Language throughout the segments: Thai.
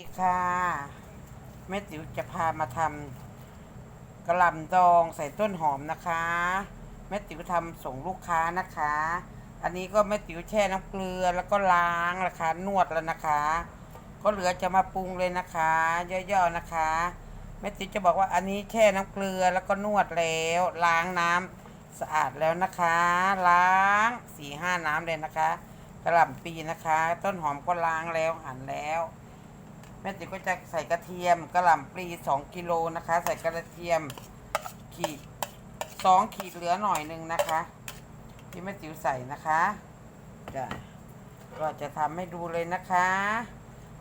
ดีค่ะ แม่ติ๋วจะพามาทำกระหล่ำดองใส่ต้นหอมนะคะ แม่ติ๋วทำส่งลูกค้านะคะ อันนี้ก็แม่ติ๋วแช่น้ำเกลือแล้วก็ล้างนะคะ นวดแล้วนะคะ ก็เหลือจะมาปรุงเลยนะคะย่อยๆนะคะ แม่ติ๋วจะบอกว่าอันนี้แช่น้ำเกลือแล้วก็นวดแล้ว ล้างน้ำสะอาดแล้วนะคะ ล้างสี่ห้าน้ำเลยนะคะกระหล่ำปีนะคะ ต้นหอมก็ล้างแล้วหั่นแล้ว แม่ติ๋วก็จะใส่กระเทียมกระหล่ำปลีสองกิโลนะคะ ใส่กระเทียมขีดสองขีดเหลือหน่อยหนึ่งนะคะ ที่แม่ติ๋วใส่นะคะจะก็จะทำให้ดูเลยนะคะ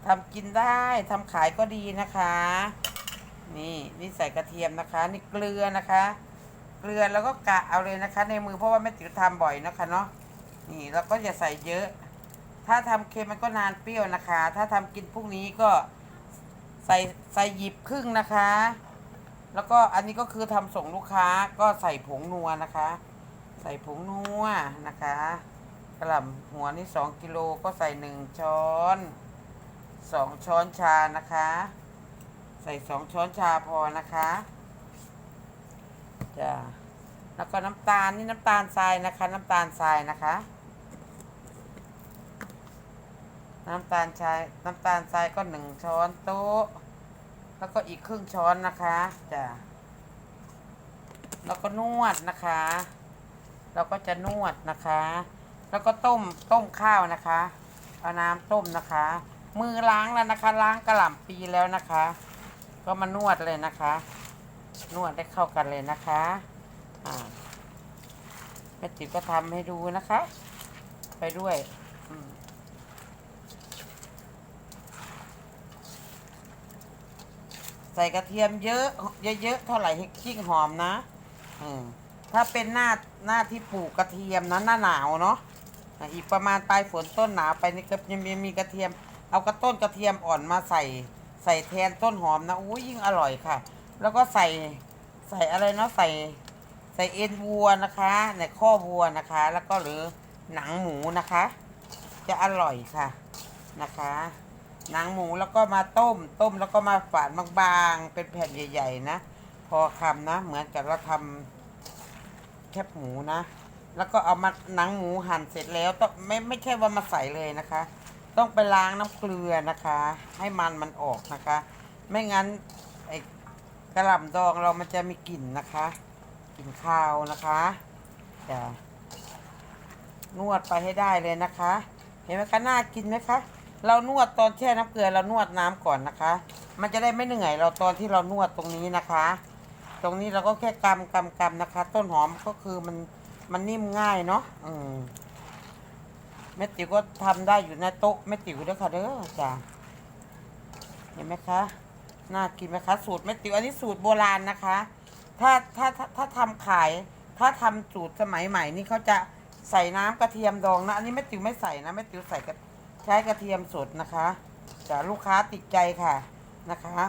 ทำกินได้ทำขายก็ดีนะคะ นี่นี่ใส่กระเทียมนะคะ นี่เกลือนะคะ เกลือแล้วก็กะเอาเลยนะคะ ในมือเพราะว่าแม่ติ๋วทำบ่อยนะคะเนาะนี่แล้วก็อย่าใส่เยอะ ถ้าทำเค็มมันก็นานเปรี้ยวนะคะ ถ้าทำกินพรุ่งนี้ก็ใส่ใส่หยิบครึ่งนะคะ แล้วก็อันนี้ก็คือทำส่งลูกค้าก็ใส่ผงนัวนะคะ ใส่ผงนัวนะคะกระหล่ำหัวนี่สองกิโลก็ใส่หนึ่งช้อนสองช้อนชานะคะ ใส่สองช้อนชาพอนะคะจ้ะแล้วก็น้ำตาลนี่น้ำตาลทรายนะคะ น้ำตาลทรายนะคะ น้ำตาลทรายน้ำตาลทรายก็หนึ่งช้อนโต๊ะ แล้วก็อีกครึ่งช้อนนะคะจ้ะแล้วก็นวดนะคะ เราก็จะนวดนะคะ แล้วก็ต้มต้มข้าวนะคะ เอาน้ำต้มนะคะ มือล้างแล้วนะคะ ล้างกระหล่ำปีแล้วนะคะ ก็มานวดเลยนะคะ นวดได้เข้ากันเลยนะคะอ่าแม่ติ๋วก็ทำให้ดูนะคะ ไปด้วยอืม ใส่กระเทียมเยอะเยอะๆเท่าไหร่ให้ยิ่งหอมนะอืมถ้าเป็นหน้าหน้าที่ปลูกกระเทียมนะหน้าหนาวเนาะอีกประมาณปลายฝนต้นหนาวไปนี่ก็ยังมีมีกระเทียม เอากระต้นกระเทียมอ่อนมาใส่ใส่แทนต้นหอมนะอู้ยิ่งอร่อยค่ะ แล้วก็ใส่ใส่อะไรเนาะใส่ใส่เอ็นวัวนะคะในข้อวัวนะคะ แล้วก็หรือหนังหมูนะคะ จะอร่อยค่ะนะคะ หนังหมูแล้วก็มาต้ม ต้มแล้วก็มาฝานบางๆ เป็นแผ่นใหญ่ ๆ นะ พอคำนะ เหมือนกับเราทำแคบหมูนะ แล้วก็เอามาหนังหมูหั่นเสร็จแล้วต้องไม่ไม่ใช่ว่ามาใส่เลยนะคะ ต้องไปล้างน้ำเกลือนะคะ ให้มันมันออกนะคะ ไม่งั้นไอ้กระหล่ำดองเรามันจะมีกลิ่นนะคะกลิ่นคาวนะคะจะนวดไปให้ได้เลยนะคะ เห็นไหมคะน่ากินไหมคะ เรานวดตอนแช่น้ำเกลือเรานวดน้ำก่อนนะคะ มันจะได้ไม่เหนื่อยเราตอนที่เรานวดตรงนี้นะคะ ตรงนี้เราก็แค่กำกำกำนะคะ ต้นหอมก็คือมันมันนิ่มง่ายเนาะอืมแม่ติ๋วก็ทำได้อยู่ในโต๊ะแม่ติ๋วด้วยค่ะเด้อจ้ะเห็นไหมคะน่ากินไหมคะสูตรแม่ติ๋วอันนี้สูตรโบราณนะคะ ถ้าถ้าถ้าถ้าทำขาย ถ้าทำสูตรสมัยใหม่นี่เขาจะใส่น้ำกระเทียมดองนะอันนี้แม่ติ๋วไม่ใส่นะแม่ติ๋วใส่กระ ใช้กระเทียมสดนะคะจะลูกค้าติดใจค่ะนะคะ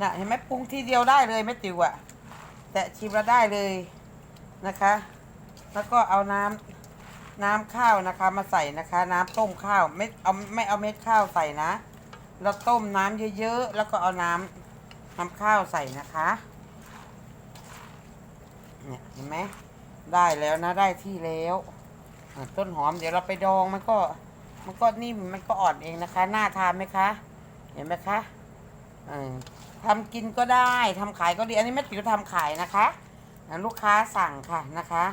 น่ะเห็นไหมปรุงทีเดียวได้เลยแม่ติ๋วอะแต่ชิมแล้วได้เลยนะคะ แล้วก็เอาน้ำน้ำข้าวนะคะมาใส่นะคะ น้ำต้มข้าวไม่เอาไม่เอาเม็ดข้าวใส่นะแล้วต้มน้ำเยอะๆแล้วก็เอาน้ำน้ำข้าวใส่นะคะเนี่ยเห็นไหมได้แล้วนะได้ที่แล้ว อะต้นหอมเดี๋ยวเราไปดองมันก็ มันก็นิ่มมันก็อ่อนเองนะคะ น่าทานไหมคะ เห็นไหมคะอทำกินก็ได้ทำขายก็ดีอันนี้แม่ติ๋วทำขายนะคะลูกค้าสั่งค่ะนะคะ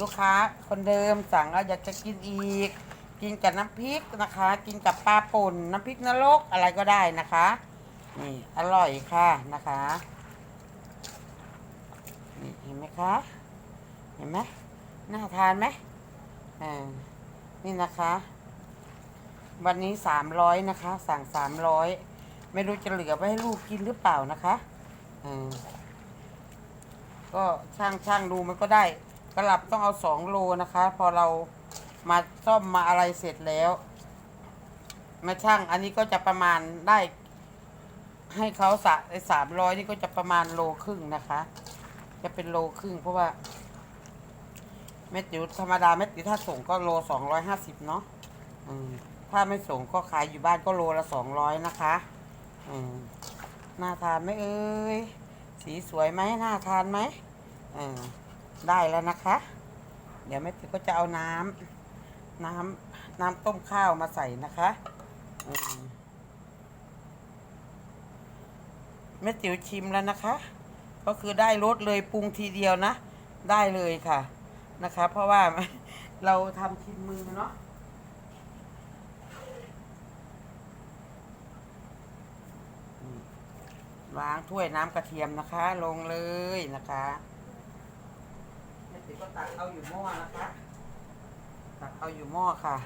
ลูกค้าคนเดิมสั่งแล้วอยากจะกินอีก กินกับน้ำพริกนะคะ กินกับปลาป่นน้ำพริกนรกอะไรก็ได้นะคะนี่อร่อยค่ะนะคะนี่เห็นไหมคะ เห็นไหมน่าทานไหม อ่านี่นะคะ วันนี้สามร้อยนะคะ สั่งสามร้อยไม่รู้จะเหลือไว้ให้ลูกกินหรือเปล่านะคะอ่าก็ช่างช่างดูมันก็ได้กระหลับต้องเอาสองโลนะคะ พอเรามาซ่อมมาอะไรเสร็จแล้วมาช่างอันนี้ก็จะประมาณได้ ให้เขาสะสามร้อยนี่ก็จะประมาณโลครึ่งนะคะ จะเป็นโลครึ่งเพราะว่า เม็ดจิ๋วธรรมดาเม็ดจิ๋วถ้าส่งก็โลสองร้อยห้าสิบเนาะถ้าไม่ส่งก็ขายอยู่บ้านก็โลละสองร้อยนะคะน่าทานไหมเอ่ยสีสวยไหมน่าทานไหมอืมได้แล้วนะคะ เดี๋ยวแม่ติ๋วก็จะเอาน้ำน้ำน้ำต้มข้าวมาใส่นะคะอืมแม่ติ๋วชิมแล้วนะคะ ก็คือได้รสเลยปรุงทีเดียวนะ ได้เลยค่ะ นะคะ เพราะว่าเราทำชิมมือเนาะนี่วางถ้วยน้ำกระเทียมนะคะ ลงเลยนะคะแม่ติ๋วก็ตักเอาอยู่หม้อนะคะ ตักเอาอยู่หม้อค่ะ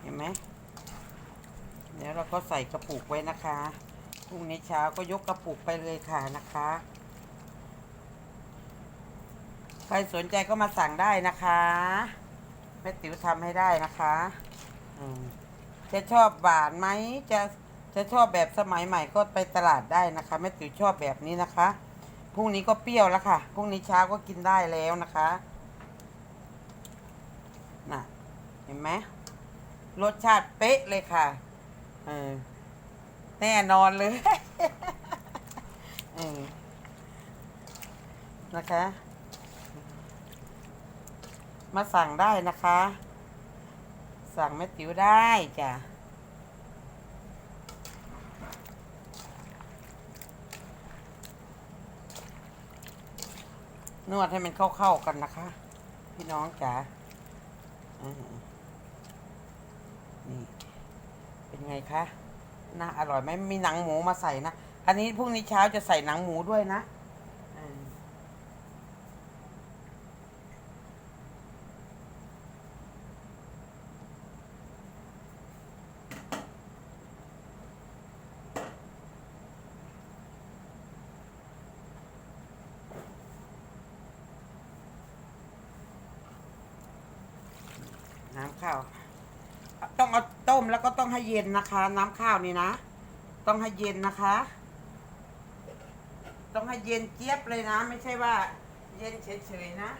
เห็นไหมเดี๋ยวเราก็ใส่กระปุกไว้นะคะ พรุ่งนี้เช้าก็ยกกระปุกไปเลยค่ะนะคะ ใครสนใจก็มาสั่งได้นะคะแม่ติ๋วทำให้ได้นะคะจะชอบหวานไหมจะจะชอบแบบสมัยใหม่ก็ไปตลาดได้นะคะแม่ติ๋วชอบแบบนี้นะคะพรุ่งนี้ก็เปรี้ยวแล้วค่ะพรุ่งนี้เช้าก็กินได้แล้วนะคะน่ะเห็นไหมรสชาติเป๊ะเลยค่ะเออ แน่นอนเลยเออนะคะ มาสั่งได้นะคะ สั่งแม่ติ๋วได้จ้ะนวดให้มันเข้าๆกันนะคะ พี่น้องจ๋านี่ เป็นไงคะ น่าอร่อยไหมมีหนังหมูมาใส่นะ อันนี้พรุ่งนี้เช้าจะใส่หนังหมูด้วยนะน้ำข้าว ต้องเอาต้มแล้วก็ต้องให้เย็นนะคะ น้ำข้าวนี่นะ ต้องให้เย็นนะคะ ต้องให้เย็นเจี๊ยบเลยนะ ไม่ใช่ว่า เย็นเฉยๆนะ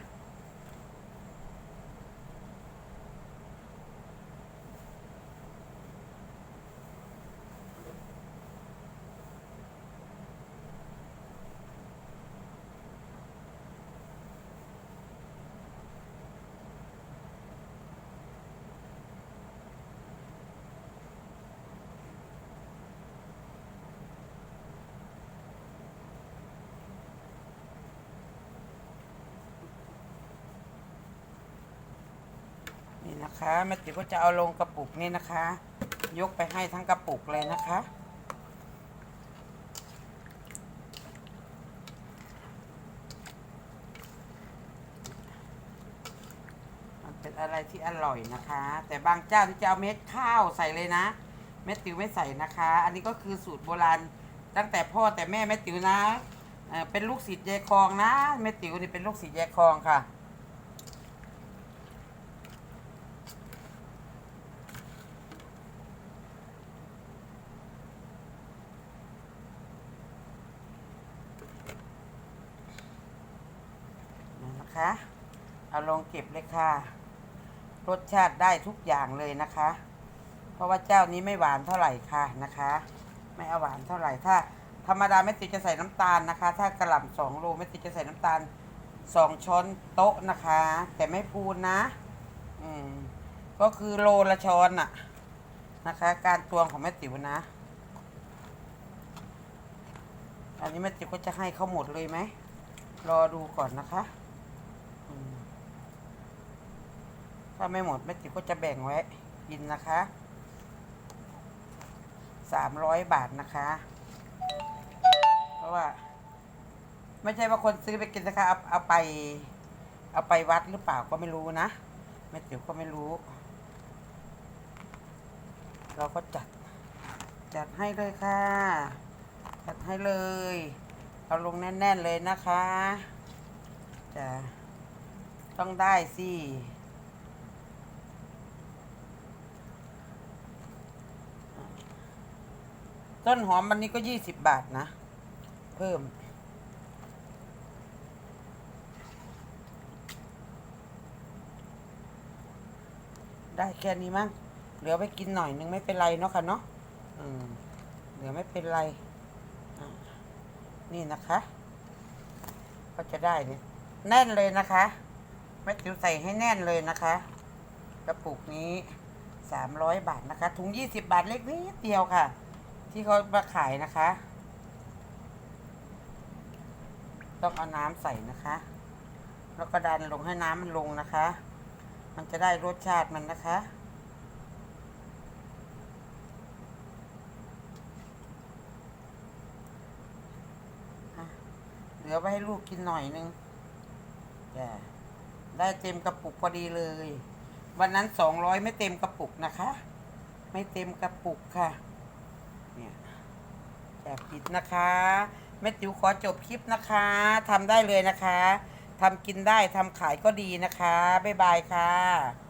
นี่ะคะแม่ติ๋วก็จะเอาลงกระปุกนี่นะคะ ยกไปให้ทั้งกระปุกเลยนะคะ มันเป็นอะไรที่อร่อยนะคะ แต่บางเจ้าที่จะเอาเม็ดข้าวใส่เลยนะแม่ติ๋วไม่ใส่นะคะ อันนี้ก็คือสูตรโบราณตั้งแต่พ่อแต่แม่แม่ติ๋วนะเอ่อเป็นลูกศิษย์ยายคองนะแม่ติ๋วนี่เป็นลูกศิษย์ยายคองค่ะ นะคะ เอาลงเก็บเลยค่ะ รสชาติได้ทุกอย่างเลยนะคะ เพราะว่าเจ้านี้ไม่หวานเท่าไหร่ค่ะนะคะ ไม่เอาหวานเท่าไหร่ถ้า ธรรมดาแม่ติจะใส่น้ำตาลนะคะ ถ้ากระหล่ำสองโลแม่ติจะใส่น้ำตาลสองช้อนโต๊ะนะคะ แต่ไม่พูนนะ อืมก็คือโลละช้อนน่ะนะคะ การตวงของแม่ติ๋วนะ อันนี้แม่ติ๋วก็จะให้เขาหมดเลยไหมรอดูก่อนนะคะอืม ถ้าไม่หมดแม่ติ๋วก็จะแบ่งไว้กินนะคะสามร้อยบาทนะคะ เพราะว่า ไม่ใช่ว่าคนซื้อไปกินนะคะเอาเอาไป เอาไปวัดหรือเปล่าก็ไม่รู้นะแม่ติ๋วก็ไม่รู้ เราก็จัด จัดให้เลยค่ะ จัดให้เลย เอาลงแน่น ๆ เลยนะคะจะต้องได้สิ ต้นหอมวันนี้ก็ยี่สิบบาทนะ เพิ่ม ได้แค่นี้มั้งเหลือไปกินหน่อยนึงไม่เป็นไรเนาะค่ะเนาะเหลือไม่เป็นไร นี่นะคะ ก็จะได้เนี่ยแน่นเลยนะคะแม่ติ๋วใส่ให้แน่นเลยนะคะ กระปุกนี้สามร้อยบาทนะคะ ถุงยี่สิบบาทเล็กนิดเดียวค่ะ ที่เขามาขายนะคะ ต้องเอาน้ำใส่นะคะ แล้วก็ดันลงให้น้ำมันลงนะคะ มันจะได้รสชาติมันนะคะเหลือไว้ให้ลูกกินหน่อยนึงจ้ะได้เต็มกระปุกพอดีเลย วันนั้นสองร้อยไม่เต็มกระปุกนะคะ ไม่เต็มกระปุกค่ะ แบบผิดนะคะแม่ติ๋วขอจบคลิปนะคะทำได้เลยนะคะทำกินได้ทำขายก็ดีนะคะ บ๊ายบายค่ะ